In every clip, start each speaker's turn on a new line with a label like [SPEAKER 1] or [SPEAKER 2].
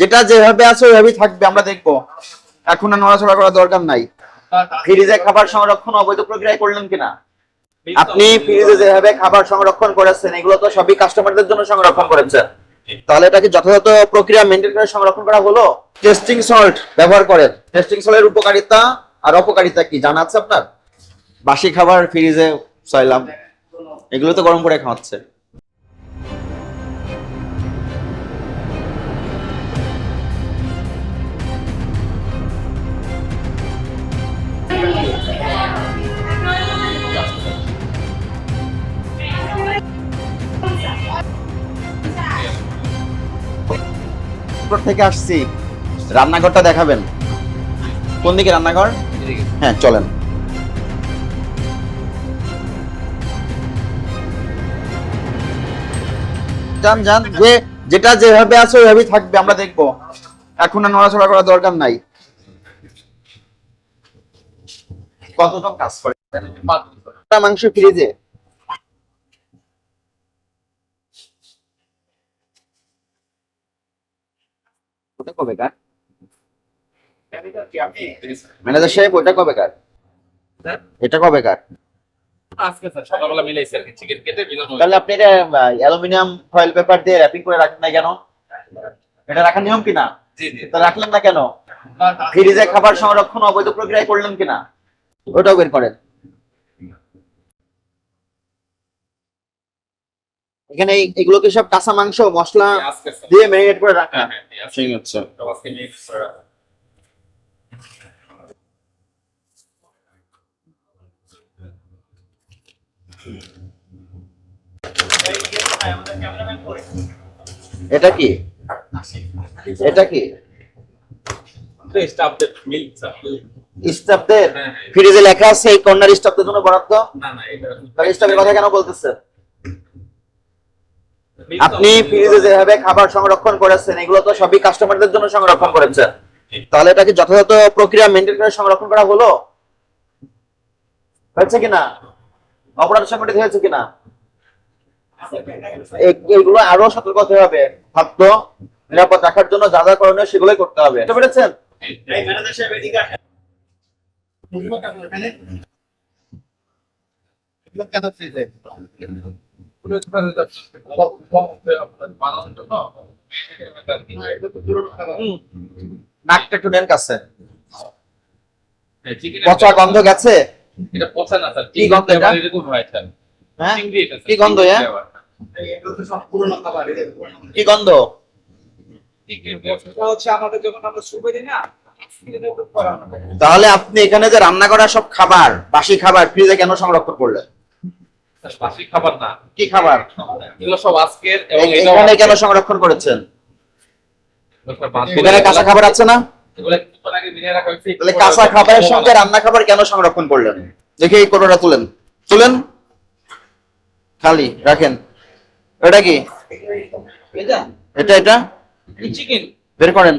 [SPEAKER 1] যেটা যেভাবে আছে, ওইভাবেই থাকবে, আমরা দেখব। এখন আর নড়াচড়া করার দরকার নাই। ফ্রিজে খাবার সংরক্ষণ, অবৈধ প্রক্রিয়ায় করলেন কিনা? আপনি ফ্রিজে যেভাবে খাবার সংরক্ষণ করেছেন, এগুলো তো সবই কাস্টমারদের জন্য সংরক্ষণ করেছেন। তাহলে এটাকে যথাযথ প্রক্রিয়া মেনটেন করে সংরক্ষণ করা হলো? টেস্টিং সল্ট ব্যবহার করেন। টেস্টিং সল্টের উপকারিতা আর অপকারিতা কি, জানা আছে আপনার? বাসি খাবার ফ্রিজে চাইলাম এগুলো তো গরম করে খাওয়াচ্ছে। উপর থেকে আসছি। রান্নাঘরটা দেখাবেন। কোন দিকে রান্নাঘর? হ্যাঁ চলেন। যান যান যে যেটা যেভাবে আছে ওইভাবেই থাকবে আমরা দেখব। এখন আর নড়াচড়া করার দরকার নাই। কতজন কাজ করে। মাংস ফ্রিজে। ওটা ম্যানেজার সাহেব ওটা এটা তাহলে আপনি এটা অ্যালুমিনিয়াম ফয়েল পেপার দিয়ে র্যাপিং করে রাখেন না কেন? এটা রাখার নিয়ম কিনা
[SPEAKER 2] জি জি।
[SPEAKER 1] তা রাখলেন না কেন? ফ্রিজে খাবার সংরক্ষণ অবৈধ প্রক্রিয়ায় করলেন কিনা ওটাও বের করেন। এখানে এগুলো কি সব কাঁচা মাংস মশলা দিয়ে ম্যারিনেট করে রাখা।
[SPEAKER 2] হ্যাঁ হ্যাঁ
[SPEAKER 1] ঠিক আছে। এটা কি? এটা কি?
[SPEAKER 2] স্টাফদের মিল
[SPEAKER 1] স্টাফদের
[SPEAKER 2] হ্যাঁ, হ্যাঁ।
[SPEAKER 1] ফ্রিজে লেখা আছে এই কর্নার স্টাফদের জন্য বরাদ্দ?
[SPEAKER 2] না না এটা
[SPEAKER 1] স্টাফের কথা কেন
[SPEAKER 2] তো-
[SPEAKER 1] আপনি ফ্রিজে যেভাবে খাবার সংরক্ষণ করেছেন, এগুলো তো সবই কাস্টমারদের জন্য সংরক্ষণ করেছেন। তাহলে এটাকে যথাযথ প্রক্রিয়া মেনটেন করে সংরক্ষণ করা হলো? হয়েছে কিনা অপরাধ সংগঠিত হয়েছে কিনা এগুলো আরও সতর্ক হতে হবে। খাদ্য নিরাপদ রাখার জন্য যা যা করণীয় সেগুলোই করতে হবে। বুঝতে পেরেছেন?
[SPEAKER 2] জন্য
[SPEAKER 1] নাকটা একটু নেন কাছে।
[SPEAKER 2] হ্যাঁ,
[SPEAKER 1] পচা গন্ধ গেছে?
[SPEAKER 2] এটা পচা না স্যার।
[SPEAKER 1] কি গন্ধ এটা?
[SPEAKER 2] এরকম হয় স্যার।
[SPEAKER 1] হ্যাঁ?
[SPEAKER 2] চিংড়ি এটা স্যার,
[SPEAKER 1] কি গন্ধ, হ্যাঁ? কি গন্ধ?
[SPEAKER 2] চিকেন
[SPEAKER 3] হচ্ছে আমাদের যখন আমরা সুপে দিই না
[SPEAKER 1] তাহলে আপনি এখানে যে রান্না করা সব খাবার বাসি খাবার ফ্রিজে কেন সংরক্ষণ করলেন?
[SPEAKER 2] বাসি খাবার না।
[SPEAKER 1] কি খাবার?
[SPEAKER 2] এগুলো সব আজকের এবং
[SPEAKER 1] এখানে কেন সংরক্ষণ করেছেন? এখানে কাঁচা খাবার আছে না?
[SPEAKER 2] এগুলো কিছুক্ষণ আগে মিলিয়ে রাখা হয়েছে,
[SPEAKER 1] তাহলে কাঁচা খাবারের সঙ্গে রান্না খাবার কেন সংরক্ষণ করলেন? দেখি এই কোটোটা তুলেন। তুলেন। খালি রাখেন। এটা কি? এটা এটা?
[SPEAKER 3] চিকেন
[SPEAKER 1] বের করেন।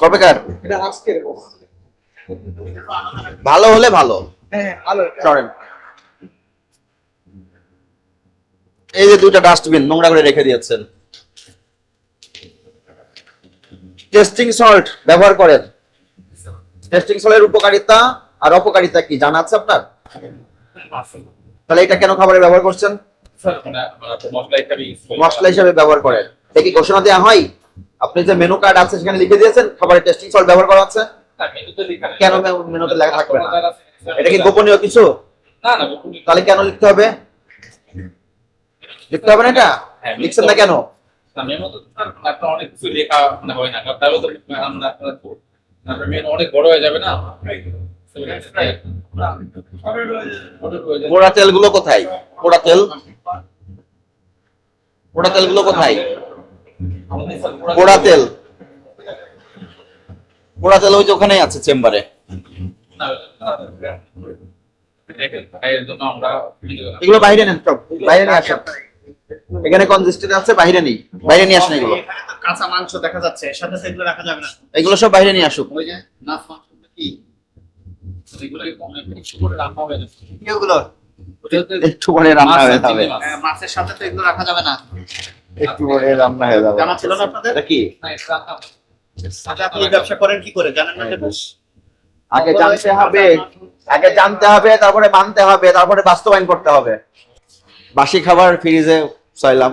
[SPEAKER 1] কবেকার?
[SPEAKER 3] এটা আজকের।
[SPEAKER 1] ভালো হলে ভালো।
[SPEAKER 3] হ্যাঁ আলো
[SPEAKER 1] করেন এই যে দুইটা ডাস্টবিন নোংরা করে রেখে দিয়েছেন। টেস্টিং সল্ট ব্যবহার করেন। টেস্টিং সল্টের উপকারিতা আর অপকারিতা কি, জানা আছে আপনার? তাহলে এটা কেন খাবারে ব্যবহার করছেন?
[SPEAKER 2] মশলা হিসাবে
[SPEAKER 1] ব্যবহার করেন। এটা কি ঘোষণা দেওয়া হয়? আপনি যে মেনু কার্ড আছে সেখানে লিখে দিয়েছেন, খাবারে টেস্টিং সল্ট ব্যবহার করা আছে। কেন মেনুতে লেখা থাকবে না? এটা কি গোপনীয় কিছু? তাহলে কেন লিখতে হবে? লিখতে হবে না এটা?
[SPEAKER 2] হ্যাঁ,
[SPEAKER 1] লিখছেন না কেন?
[SPEAKER 2] না, মেনুতে তো স্যার আপনার অনেক কিছু লেখা হয় না তাহলে তো আমরা আপনার আপনার অনেক বড় হয়ে যাবে না?
[SPEAKER 1] পোড়া তেলগুলো কোথায়? পোড়া তেল? পোড়া তেলগুলো কোথায়? পোড়া তেল। পোড়া তেল ওই যে ওখানেই আছে চেম্বারে। এগুলো বাইরে নেন সব। বাইরে নিয়ে আসেন। এখানে কনজিস্টেন্ট আছে? বাইরে নেই। বাইরে নিয়ে আসেন এগুলো।
[SPEAKER 3] কাঁচা মাংস দেখা যাচ্ছে সাথে সাথে এগুলো রাখা যাবে না।
[SPEAKER 1] এগুলো সব বাইরে নিয়ে আসুক।
[SPEAKER 3] ওই যে নাচ মাংস কি?
[SPEAKER 2] এগুলোকে অনেক কিছু করে রাখা হবে না।
[SPEAKER 3] এগুলো?
[SPEAKER 1] একটু পরে রান্না হয়ে যাবে।
[SPEAKER 3] মাছের সাথে তো এগুলো রাখা যাবে না।
[SPEAKER 1] একটু পরে রান্না হয়ে যাবে।
[SPEAKER 3] জানা ছিল না আপনাদের?
[SPEAKER 1] কি?
[SPEAKER 2] রান্না।
[SPEAKER 3] আচ্ছা আপনি ব্যবসা করেন কি করে? জানেন না
[SPEAKER 1] আগে জানতে হবে। আগে জানতে হবে তারপরে মানতে হবে তারপরে বাস্তবায়ন করতে হবে। বাসি খাবার ফ্রিজে চাইলাম।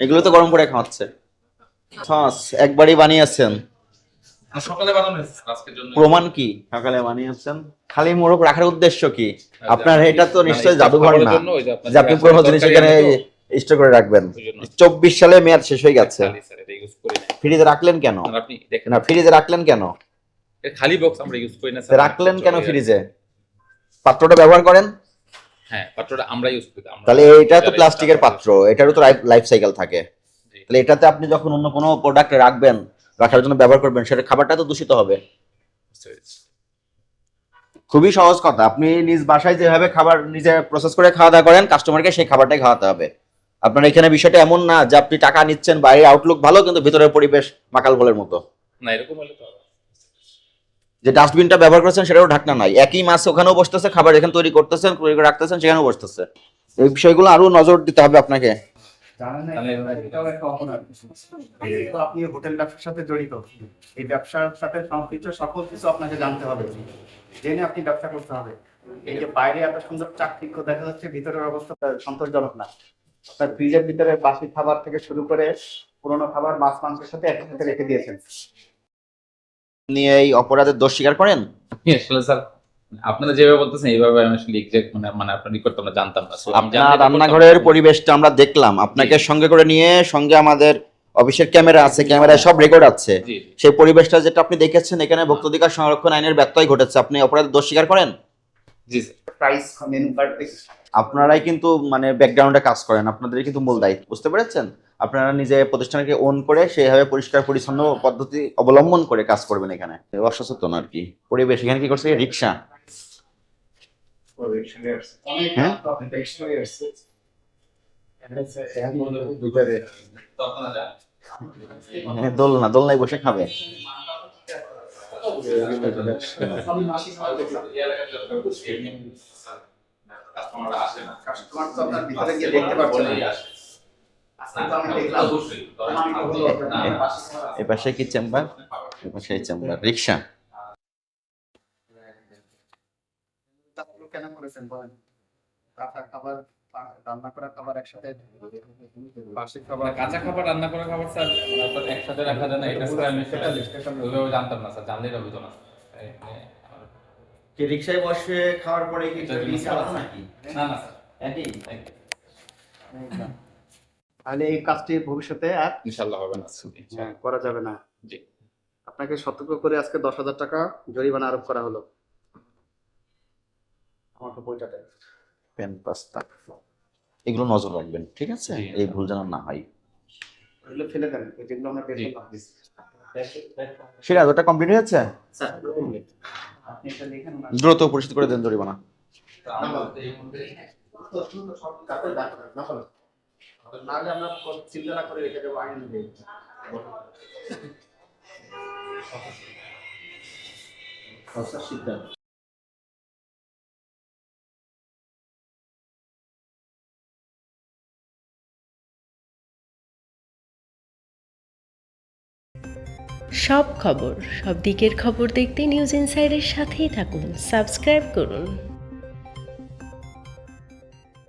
[SPEAKER 1] এগুলো তো গরম করে খাওয়াচ্ছে। সস একবারই বানিয়েছেন।
[SPEAKER 2] জন্য।
[SPEAKER 1] প্রমাণ কি? সকালে বানিয়েছেন। খালি মোরগ রাখার উদ্দেশ্য কি? আপনার এটা তো
[SPEAKER 2] মানে
[SPEAKER 1] নিশ্চয়ই জাদুঘর না।
[SPEAKER 2] যে
[SPEAKER 1] আপনি পুরোনো জিনিস এখানে স্টোর করে রাখবেন। চব্বিশ সালে মেয়াদ শেষ হয়ে গেছে। ফ্রিজে রাখলেন কেন?
[SPEAKER 2] আপনি
[SPEAKER 1] না ফ্রিজে রাখলেন কেন?
[SPEAKER 2] খালি বক্স আমরা ইউজ করি না
[SPEAKER 1] রাখলেন কেন ফ্রিজে? পাত্রটা ব্যবহার করেন?
[SPEAKER 2] হ্যাঁ পাত্রটা আমরা ইউজ করি
[SPEAKER 1] তাহলে এটা তো প্লাস্টিকের পাত্র এটারও তো লাইফ সাইকেল থাকে। তাহলে এটাতে আপনি যখন অন্য কোনো প্রোডাক্ট রাখবেন রাখার জন্য ব্যবহার করবেন সেটা খাবারটা তো দূষিত হবে। খুবই সহজ কথা। আপনি নিজ বাসায় যেভাবে খাবার নিজে প্রসেস করে খাওয়া দাওয়া করেন কাস্টমারকে সেই খাবারটাই খাওয়াতে হবে। আপনার এখানে বিষয়টা এমন না যে আপনি টাকা নিচ্ছেন বাইরের আউটলুক ভালো কিন্তু ভিতরের পরিবেশ মাকাল বলের মতো।
[SPEAKER 2] না এরকম হলে তো।
[SPEAKER 1] যে ডাস্টবিনটা ব্যবহার করছেন সেটাও ঢাকনা নাই। একই মাছ ওখানেও বসতেছে, খাবার এখানে তৈরি করতেছেন তৈরি করে রাখতেছেন, সেখানেও বসতেছে। এই বিষয়গুলো আরও নজর দিতে হবে আপনাকে।
[SPEAKER 3] হোটেল ব্যবসার সাথে জড়িত। সাথে সকল কিছু আপনাকে জানতে হবে। জেনে আপনি ব্যবসা করতে হবে। এই যে বাইরে এত সুন্দর দেখা যাচ্ছে, ভিতরের অবস্থা না। ফ্রিজের ভিতরে বাসি খাবার থেকে শুরু করে পুরোনো খাবার মাছ, মাংসের সাথে একসাথে রেখে দিয়েছেন।
[SPEAKER 1] নিয়ে এই অপরাধের দোষ স্বীকার করেন?
[SPEAKER 2] আসলে স্যার আপনারা যেভাবে বলতেছেন এইভাবে আমি আসলে এক্সাক্ট মানে মানে আপনার রিকোয়ার্ড আমরা জানতাম না
[SPEAKER 1] আপনার রান্নাঘরের পরিবেশটা আমরা দেখলাম। আপনাকে সঙ্গে করে নিয়ে সঙ্গে আমাদের অফিসের ক্যামেরা আছে ক্যামেরায় সব রেকর্ড আছে। সেই পরিবেশটা যেটা আপনি দেখেছেন এখানে ভোক্তাধিকার সংরক্ষণ আইনের ব্যত্যয় ঘটেছে। আপনি অপরাধের দোষ স্বীকার করেন?
[SPEAKER 2] জি
[SPEAKER 3] প্রাইস মেনু কার্ড
[SPEAKER 1] আপনারাই কিন্তু মানে ব্যাকগ্রাউন্ডে কাজ করেন আপনাদের কিন্তু মূল দায়িত্ব বুঝতে পেরেছেন? আপনারা নিজে প্রতিষ্ঠানকে ওন করে সেইভাবে পরিষ্কার পরিচ্ছন্ন পদ্ধতি অবলম্বন করে কাজ করবেন এখানে। অসচেতন আর কি। পরিবেশ এখানে কি করছে? রিক্সা। হ্যাঁ? হ্যাঁ, দোলনা দোলনায় বসে খাবে।
[SPEAKER 2] কাস্টমাররা আসে না।
[SPEAKER 3] কাস্টমার তো আপনার ভিতরে গিয়ে দেখতে পাচ্ছেন না।
[SPEAKER 2] আসে।
[SPEAKER 3] আজকে তো আমি দেখলাম।
[SPEAKER 2] অবশ্যই। না, না।
[SPEAKER 1] এ পাশে কি চেম্বার? এ পাশে চেম্বার রিক্সা
[SPEAKER 3] কেন করেছেন বলেন? খাবার রান্না করা খাবার একসাথে বাসি খাবার
[SPEAKER 2] কাঁচা খাবার রান্না করা খাবার স্যার একসাথে রাখা যায় না এটা স্যার আমি সেটা ওইভাবে জানতাম না স্যার জানলেই হবে তো না। এই, এই, আমার-
[SPEAKER 1] কি রিক্সায় বসে খাওয়ার পরে কি
[SPEAKER 2] না না স্যার।
[SPEAKER 1] একই?
[SPEAKER 3] তাহলে এই কাজটি ভবিষ্যতে আর
[SPEAKER 2] ইনশাল্লাহ হবে না।
[SPEAKER 3] হ্যাঁ, করা যাবে না।
[SPEAKER 2] জি।
[SPEAKER 3] আপনাকে সতর্ক করে আজকে দশ হাজার টাকা জরিমানা আরোপ করা হলো। আমাকে বইটা দেন।
[SPEAKER 1] Pen pasta. এগুলো নজর রাখবেন ঠিক আছে? এই ভুল যেন না হয়।
[SPEAKER 3] এগুলো ফেলে দেন যেগুলো আমরা বের। করলাম।
[SPEAKER 1] সেটা ওটা কমপ্লিট হয়েছে
[SPEAKER 3] স্যার আপনি এটা লিখেন না
[SPEAKER 1] দ্রুত পরিশোধ করে দেন জরিমানা।
[SPEAKER 3] নাহলে আমরা চিন্তা না করে রেখে দেবো আইন অনুযায়ী।
[SPEAKER 4] সব খবর সব দিকের খবর দেখতে নিউজ ইনসাইডের সাথেই থাকুন। সাবস্ক্রাইব করুন।